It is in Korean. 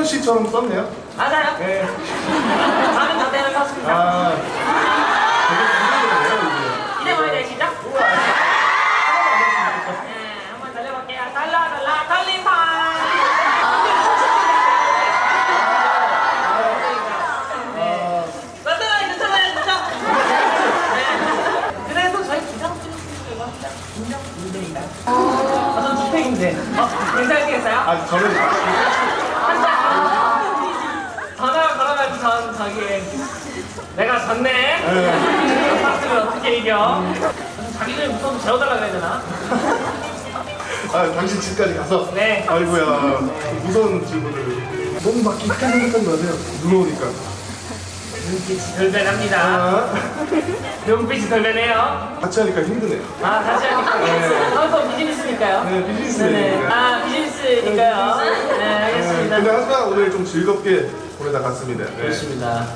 승현 씨처럼 썼네요. 맞아요. 네. 저는. 아, 되게 이제. 이게. 우와, 네, 한번 달려볼게요. 달라 달라 달림판. 아, 괜찮아요, 괜찮아요, 괜찮아. 네. 저희 합니다. 인정? 인정입니다. 아, 주택인데. 어, 괜찮으시겠어요? 아, 저는 전 저기 내가 졌네. 네. 박수를 어떻게 이겨? 자기들 무서워 재워달라고 해야 되나? 아, 당신 집까지 가서. 네. 아이고야, 무서운 질문을. 너무 막기 크게 생각한 거 아니에요? 무서우니까. 눈빛이 돌변합니다. 아, 눈빛이 돌변해요. 같이 하니까 힘드네요. 아, 다시 하니까. 네. 방송 비즈니스니까요. 네, 네네. 비즈니스니까. 아, 비즈니스니까요. 네, 네, 알겠습니다. 근데 하지만 오늘 좀 즐겁게 보내다 갔습니다. 네. 그렇습니다.